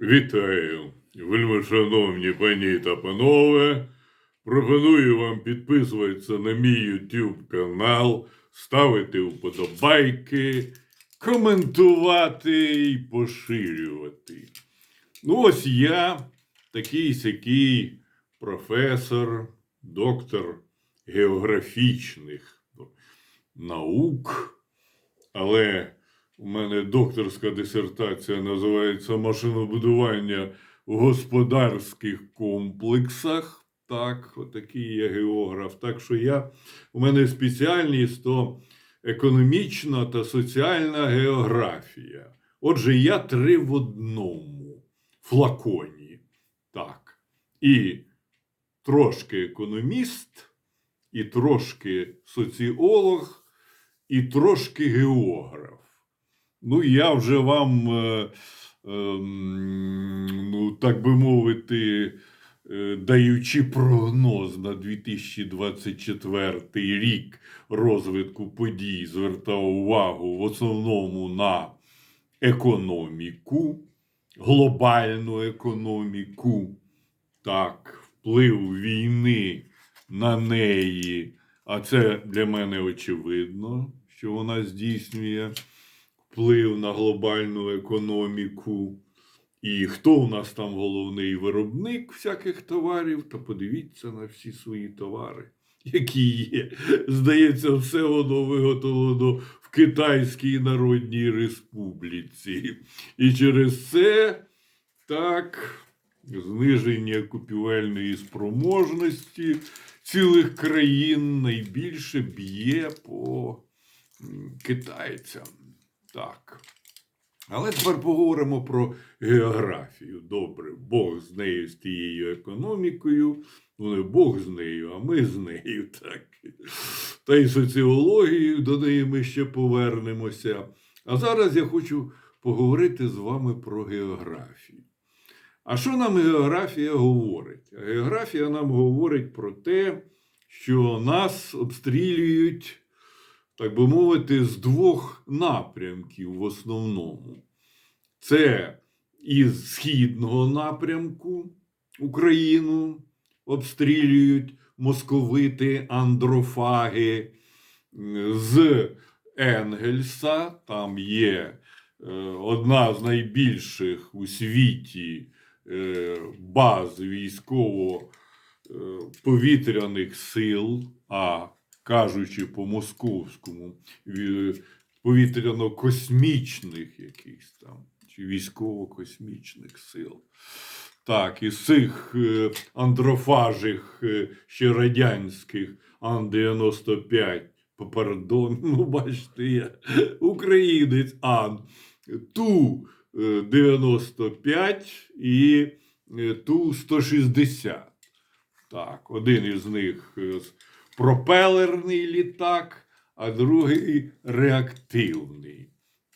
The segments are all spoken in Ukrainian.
Вітаю, вельмишановні пані та панове. Пропоную вам підписуватися на мій YouTube канал, ставити вподобайки, коментувати і поширювати. Ну, ось я такий сякий професор, доктор географічних наук, але у мене докторська дисертація називається Машинобудування в господарських комплексах. Так, отакий я географ. Так що я, у мене спеціальність то економічна та соціальна географія. Отже, я три в одному флаконі. Так. І трошки економіст, і трошки соціолог, і трошки географ. Ну, я вже вам, е, ем, ну, так би мовити, е, даючи прогноз на 2024 рік розвитку подій, звертав увагу в основному на економіку, глобальну економіку, так, вплив війни на неї. А це для мене очевидно, що вона здійснює вплив на глобальну економіку. І хто у нас там головний виробник всяких товарів, то подивіться на всі свої товари, які є. Здається, все воно виготовлено в Китайській Народній Республіці. І через це так зниження купівельної спроможності цілих країн найбільше б'є по китайцям. Так. Але тепер поговоримо про географію. Добре, Бог з нею, з тією економікою. Ну, не Бог з нею, а ми з нею. так. Та й соціологію до неї ми ще повернемося. А зараз я хочу поговорити з вами про географію. А що нам географія говорить? Географія нам говорить про те, що нас обстрілюють так би мовити, з двох напрямків в основному. Це із східного напрямку Україну обстрілюють московити, андрофаги, з Енгельса, там є е, одна з найбільших у світі е, баз військово-повітряних сил, а кажучи по московському, ві- повітряно-космічних якихось там, чи військово-космічних сил. Так, із цих е, андрофажих е, ще радянських Ан-95, пардон, ну бачите, я українець Ан, Ту-95 і е, Ту-160. Так, один із них пропелерний літак, а другий реактивний.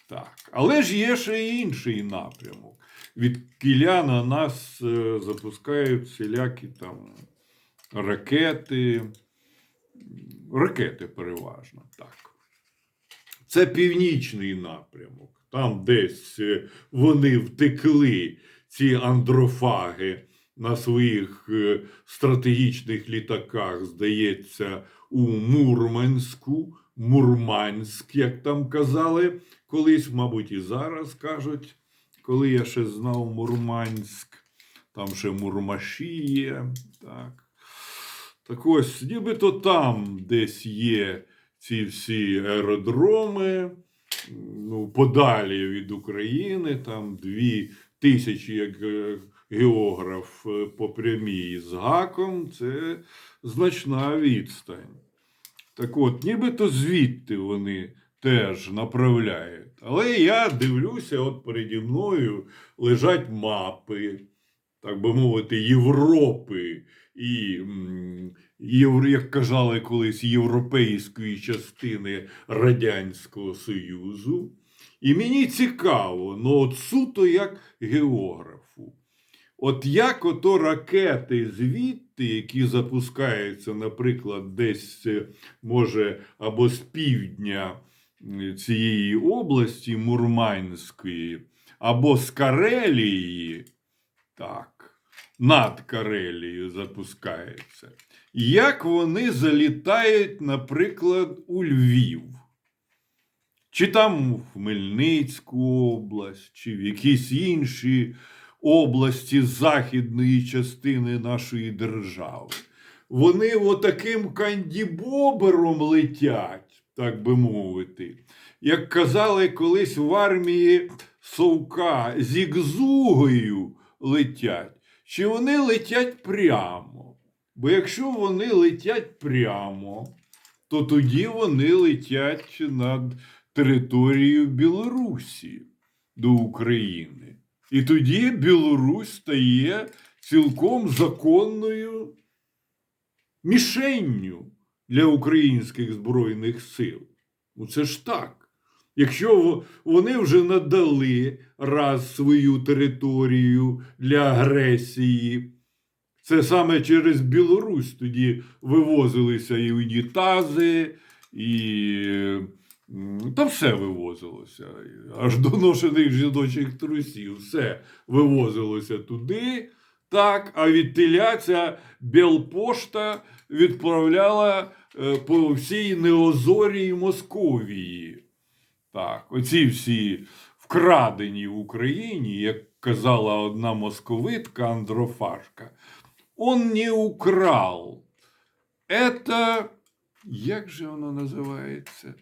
Так. Але ж є ще й інший напрямок. Від кіля на нас е, запускають всілякі там ракети. Ракети переважно, так. Це північний напрямок. Там десь е, вони втекли, ці андрофаги, на своїх е, стратегічних літаках, здається, у Мурманську, Мурманськ, як там казали колись, мабуть, і зараз кажуть, коли я ще знав Мурманськ, там ще Мурмаші є. Так. Так ось, нібито там десь є ці всі аеродроми, ну, подалі від України, там дві тисячі, як е, географ е, по прямій з гаком, це значна відстань. Так от, нібито звідти вони теж направляють. Але я дивлюся, от переді мною лежать мапи, так би мовити, Європи і, як казали колись, європейської частини Радянського Союзу. І мені цікаво, ну от суто як географу. От як ото ракети звідти, які запускаються, наприклад, десь е, може або з півдня цієї області Мурманської, або з Карелії, так, над Карелією запускається. Як вони залітають, наприклад, у Львів, чи там в Хмельницьку область, чи в якісь інші області західної частини нашої держави. Вони отаким кандібобером летять, так би мовити. Як казали колись в армії совка зігзугою летять, чи вони летять прямо? Бо якщо вони летять прямо, то тоді вони летять над територією Білорусі до України. І тоді Білорусь стає цілком законною мішенню для українських збройних сил. Ну це ж так. Якщо вони вже надали раз свою територію для агресії, це саме через Білорусь тоді вивозилися і унітази, і та все вивозилося. Аж до ношених жіночих трусів. Все вивозилося туди. Так, а відтиля ця Белпошта відправляла е, по всій Неозорії Московії. Так, оці всі вкрадені в Україні, як казала одна московитка Андрофашка, он не украл. Это, як же воно називається?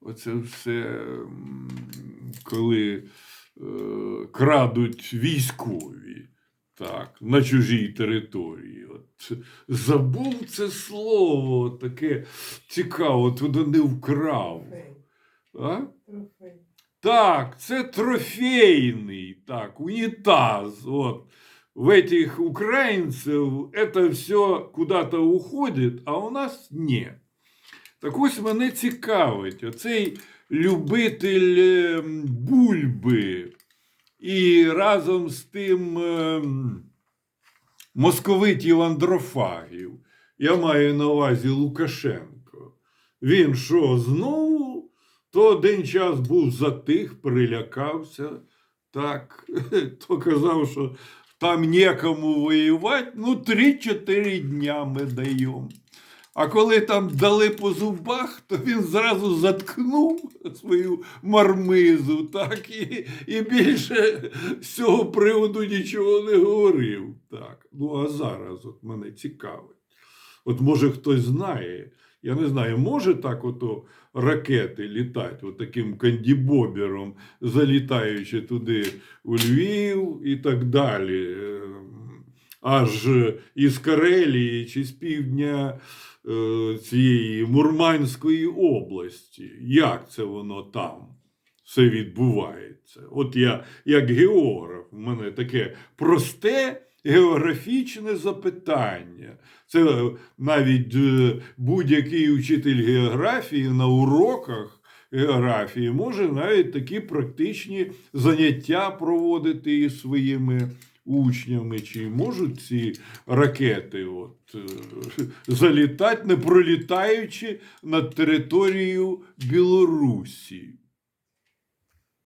Оце все, коли е, крадуть військові. Так, на чужій території. От, забув це слово, таке цікаво, туди не вкрав. А? Так, це трофейний, так, унитаз. Вот. В этих украинцев это все куда-то уходит, а у нас ні. Так ось мене цікавить, оцей любитель ем, бульби і разом з тим ем, московитів андрофагів. Я маю на увазі Лукашенко. Він що, знову? То один час був затих, прилякався, так, то казав, що там нікому воювати, ну 3-4 дня ми даємо. А коли там дали по зубах, то він зразу заткнув свою мармизу, так, і, і більше з цього приводу нічого не говорив. Так. Ну, а зараз от мене цікавить. От може хтось знає, я не знаю, може так ото ракети літати, от таким кандібобером, залітаючи туди у Львів і так далі. Ем, Аж із Карелії чи з півдня цієї Мурманської області. Як це воно там все відбувається? От я, як географ, у мене таке просте географічне запитання. Це навіть е, будь-який учитель географії на уроках географії може навіть такі практичні заняття проводити із своїми учнями, чи можуть ці ракети от, е, залітати, не пролітаючи над територією Білорусі.